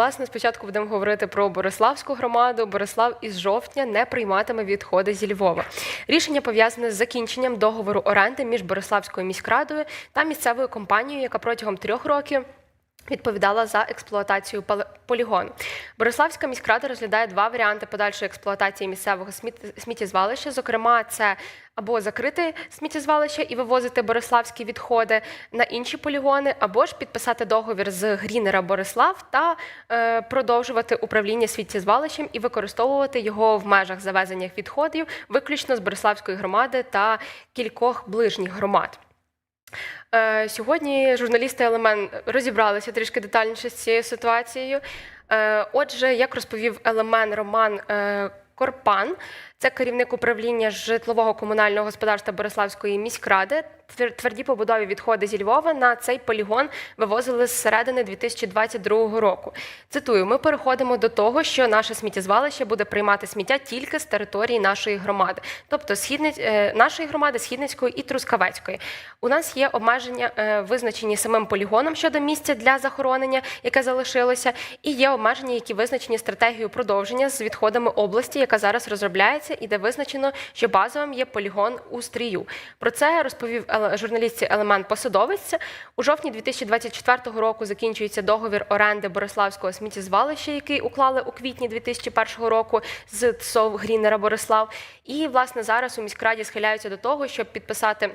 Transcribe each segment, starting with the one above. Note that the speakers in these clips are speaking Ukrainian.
власне, спочатку будемо говорити про Бориславську громаду. Борислав із жовтня не прийматиме відходи зі Львова. Рішення пов'язане з закінченням договору оренди між Бориславською міськрадою та місцевою компанією, яка протягом трьох років. Відповідала за експлуатацію полігону. Бориславська міськрада розглядає два варіанти подальшої експлуатації місцевого сміт- сміттєзвалища. Зокрема, це або закрити сміттєзвалище і вивозити бориславські відходи на інші полігони, або ж підписати договір з Грінера Борислав та е, продовжувати управління сміттєзвалищем і використовувати його в межах завезення відходів, виключно з Бориславської громади та кількох ближніх громад. Е, Сьогодні журналісти Елемен розібралися трішки детальніше з цією ситуацією. Е, Отже, як розповів Елемен Роман е, Корпан, це керівник управління житлового комунального господарства Бориславської міськради. Тверді побудові відходи зі Львова на цей полігон вивозили з середини 2022 року. Цитую: ми переходимо до того, що наше сміттєзвалище буде приймати сміття тільки з території нашої громади, тобто східниць е, нашої громади, східницької і трускавецької. У нас є обмеження, е, визначені самим полігоном щодо місця для захоронення, яке залишилося, і є обмеження, які визначені стратегією продовження з відходами області, яка зараз розробляється, і де визначено, що базовим є полігон у стрію. Про це розповів журналістці Елемент Посадовець. У жовтні 2024 року закінчується договір оренди Бориславського сміттєзвалища, який уклали у квітні 2001 року з ТСОВ Грінера Борислав. І власне зараз у міськраді схиляються до того, щоб підписати.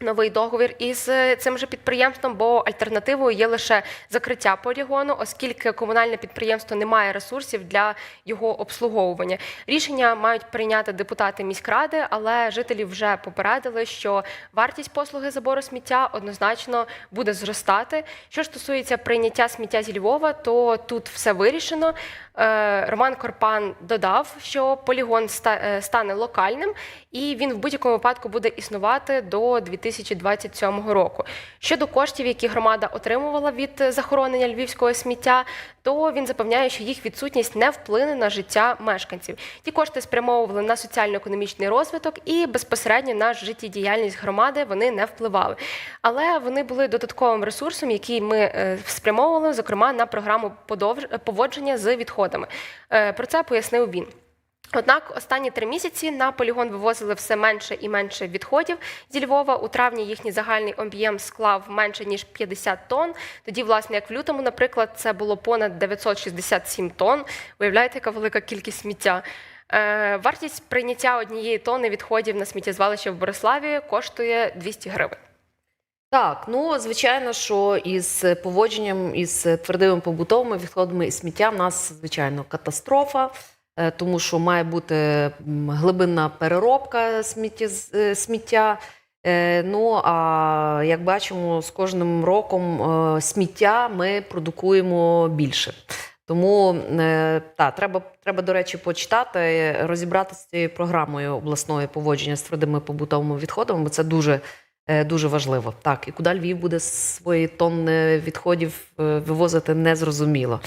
Новий договір із е, цим же підприємством, бо альтернативою є лише закриття полігону, оскільки комунальне підприємство не має ресурсів для його обслуговування. Рішення мають прийняти депутати міськради, але жителі вже попередили, що вартість послуги забору сміття однозначно буде зростати. Що ж стосується прийняття сміття зі Львова, то тут все вирішено. Е, Роман Корпан додав, що полігон е, стане локальним і він в будь-якому випадку буде існувати до 2027 року. Щодо коштів, які громада отримувала від захоронення львівського сміття, то він запевняє, що їх відсутність не вплине на життя мешканців. Ті кошти спрямовували на соціально-економічний розвиток і безпосередньо на життєдіяльність громади вони не впливали. Але вони були додатковим ресурсом, який ми е, спрямовували, зокрема на програму поводження з відходами. Е, Про це пояснив він. Однак останні три місяці на полігон вивозили все менше і менше відходів зі Львова. У травні їхній загальний об'єм склав менше ніж 50 тонн. Тоді, власне, як в лютому, наприклад, це було понад 967 тонн. Уявляєте, яка велика кількість сміття. Е, Вартість прийняття однієї тонни відходів на сміттєзвалище в Бориславі коштує 200 гривень. Так, ну звичайно, що із поводженням із твердими побутовими відходами і сміття в нас звичайно катастрофа, тому що має бути глибинна переробка сміття. сміття. Е, Ну а як бачимо, з кожним роком е, сміття ми продукуємо більше. Тому е, та, треба, треба, до речі, почитати, розібратися з цією програмою обласної поводження з твердими побутовими відходами, бо це дуже Е, Дуже важливо. Так, і куди Львів буде свої тонни відходів е, вивозити, незрозуміло.